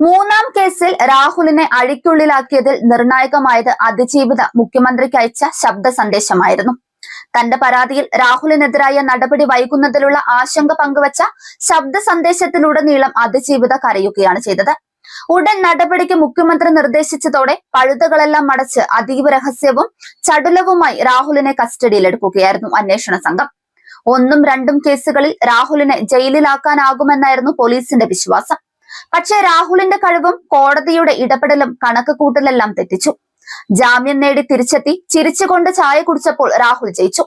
മൂന്നാം കേസിൽ രാഹുലിനെ അഴിക്കുള്ളിലാക്കിയതിൽ നിർണായകമായത് അതിജീവിത മുഖ്യമന്ത്രിക്ക് അയച്ച ശബ്ദ സന്ദേശമായിരുന്നു. തന്റെ പരാതിയിൽ രാഹുലിനെതിരായ നടപടി വൈകുന്നതിലുള്ള ആശങ്ക പങ്കുവച്ച ശബ്ദ സന്ദേശത്തിലുടനീളം അതിജീവിത കരയുകയാണ് ചെയ്തത്. ഉടൻ നടപടിക്ക് മുഖ്യമന്ത്രി നിർദ്ദേശിച്ചതോടെ പഴുതകളെല്ലാം മടച്ച് അതീവ രഹസ്യവും ചടുലവുമായി രാഹുലിനെ കസ്റ്റഡിയിലെടുക്കുകയായിരുന്നു അന്വേഷണ സംഘം. ഒന്നും രണ്ടും കേസുകളിൽ രാഹുലിനെ ജയിലിലാക്കാനാകുമെന്നായിരുന്നു പോലീസിന്റെ വിശ്വാസം. പക്ഷേ രാഹുലിന്റെ കഴിവും കോടതിയുടെ ഇടപെടലും കണക്ക് കൂട്ടലെല്ലാം തെറ്റിച്ചു. ജാമ്യം നേടി തിരിച്ചെത്തി ചിരിച്ചുകൊണ്ട് ചായ കുടിച്ചപ്പോൾ രാഹുൽ ജയിച്ചു.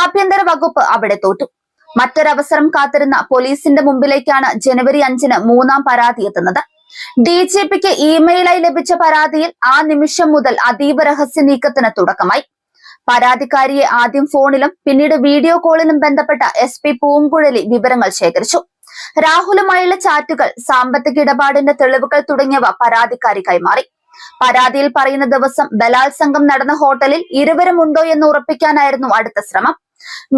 ആഭ്യന്തര വകുപ്പ് അവിടെ തോറ്റു. മറ്റൊരവസരം കാത്തിരുന്ന പോലീസിന്റെ മുമ്പിലേക്കാണ് ജനുവരി അഞ്ചിന് മൂന്നാം പരാതി എത്തുന്നത്. ഡി ജി പിക്ക് ഇമെയിലായി ലഭിച്ച പരാതിയിൽ ആ നിമിഷം മുതൽ അതീവ രഹസ്യ നീക്കത്തിന് തുടക്കമായി. പരാതിക്കാരിയെ ആദ്യം ഫോണിലും പിന്നീട് വീഡിയോ കോളിലും ബന്ധപ്പെട്ട എസ് പി പൂങ്കുഴലി വിവരങ്ങൾ ശേഖരിച്ചു. രാഹുലുമായുള്ള ചാറ്റുകൾ സാമ്പത്തിക ഇടപാടിന്റെ തെളിവുകൾ തുടങ്ങിയവ പരാതിക്കാരി കൈമാറി. പരാതിയിൽ പറയുന്ന ദിവസം ബലാത്സംഗം നടന്ന ഹോട്ടലിൽ ഇരുവരും ഉണ്ടോ എന്ന് ഉറപ്പിക്കാനായിരുന്നു അടുത്ത ശ്രമം.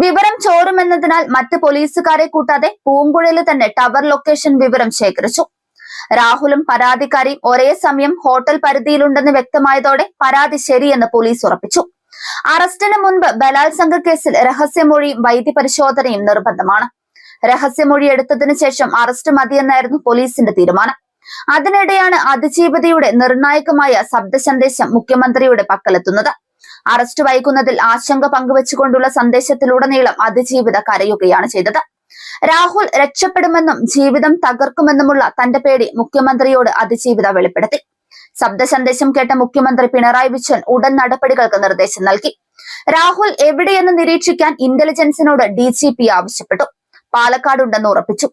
വിവരം ചോരുമെന്നതിനാൽ മറ്റ് പോലീസുകാരെ കൂട്ടാതെ പൂങ്കുഴയിൽ തന്നെ ടവർ ലൊക്കേഷൻ വിവരം ശേഖരിച്ചു. രാഹുലും പരാതിക്കാരിയും ഒരേ സമയം ഹോട്ടൽ പരിധിയിലുണ്ടെന്ന് വ്യക്തമായതോടെ പരാതി ശരിയെന്ന് പോലീസ് ഉറപ്പിച്ചു. അറസ്റ്റിന് മുൻപ് ബലാത്സംഗ കേസിൽ രഹസ്യമൊഴിയും വൈദ്യപരിശോധനയും നിർബന്ധമാണ്. രഹസ്യമൊഴി എടുത്തതിനു ശേഷം അറസ്റ്റ് മതിയെന്നായിരുന്നു പോലീസിന്റെ തീരുമാനം. അതിനിടെയാണ് അതിജീവിതയുടെ നിർണായകമായ ശബ്ദ സന്ദേശം മുഖ്യമന്ത്രിയുടെ പക്കലെത്തുന്നത്. അറസ്റ്റ് വൈകുന്നതിൽ ആശങ്ക പങ്കുവച്ചുകൊണ്ടുള്ള സന്ദേശത്തിലുടനീളം അതിജീവിത കരയുകയാണ് ചെയ്തത്. രാഹുൽ രക്ഷപ്പെടുമെന്നും ജീവിതം തകർക്കുമെന്നുമുള്ള തന്റെ പേടി മുഖ്യമന്ത്രിയോട് അതിജീവിത വെളിപ്പെടുത്തി. ശബ്ദ സന്ദേശം കേട്ട മുഖ്യമന്ത്രി പിണറായി വിജയൻ ഉടൻ നടപടികൾക്ക് നിർദ്ദേശം നൽകി. രാഹുൽ എവിടെയെന്ന് നിരീക്ഷിക്കാൻ ഇന്റലിജൻസിനോട് ഡി ആവശ്യപ്പെട്ടു. പാലക്കാടുണ്ടെന്ന് ഉറപ്പിച്ചു.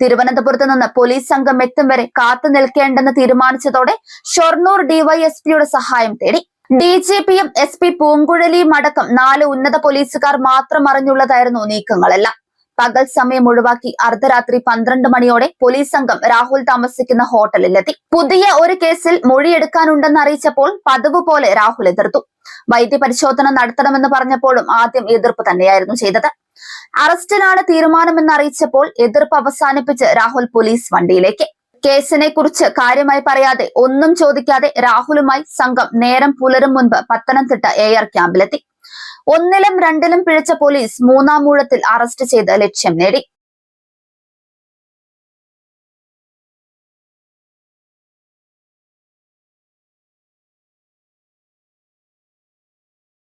തിരുവനന്തപുരത്ത് നിന്ന് പോലീസ് സംഘം എത്തും വരെ കാത്തു നിൽക്കേണ്ടെന്ന് തീരുമാനിച്ചതോടെ ഷൊർണൂർ ഡിവൈഎസ്പിയുടെ സഹായം തേടി. ഡി ജി പിയും എസ് പി പൂങ്കുഴലിയും അടക്കം നാല് ഉന്നത പോലീസുകാർ മാത്രം അറിഞ്ഞുള്ളതായിരുന്നു നീക്കങ്ങളെല്ലാം. പകൽ സമയം ഒഴിവാക്കി അർദ്ധരാത്രി പന്ത്രണ്ട് മണിയോടെ പോലീസ് സംഘം രാഹുൽ താമസിക്കുന്ന ഹോട്ടലിലെത്തി. പുതിയ ഒരു കേസിൽ മൊഴിയെടുക്കാനുണ്ടെന്ന് അറിയിച്ചപ്പോൾ പതിവ് പോലെ രാഹുൽ എതിർത്തു. വൈദ്യപരിശോധന നടത്തണമെന്ന് പറഞ്ഞപ്പോഴും ആദ്യം എതിർപ്പ് തന്നെയായിരുന്നു ചെയ്തത്. അറസ്റ്റിനാണ് തീരുമാനമെന്ന് അറിയിച്ചപ്പോൾ എതിർപ്പ് അവസാനിപ്പിച്ച് രാഹുൽ പോലീസ് വണ്ടിയിലേക്ക്. കേസിനെ കുറിച്ച് കാര്യമായി പറയാതെ ഒന്നും ചോദിക്കാതെ രാഹുലുമായി സംഘം നേരം പുലരും മുൻപ് പത്തനംതിട്ട എ ആർ ക്യാമ്പിലെത്തി. ഒന്നിലും രണ്ടിലും പിഴച്ച പോലീസ് മൂന്നാം മൂഴത്തിൽ അറസ്റ്റ് ചെയ്ത് ലക്ഷ്യം നേടി.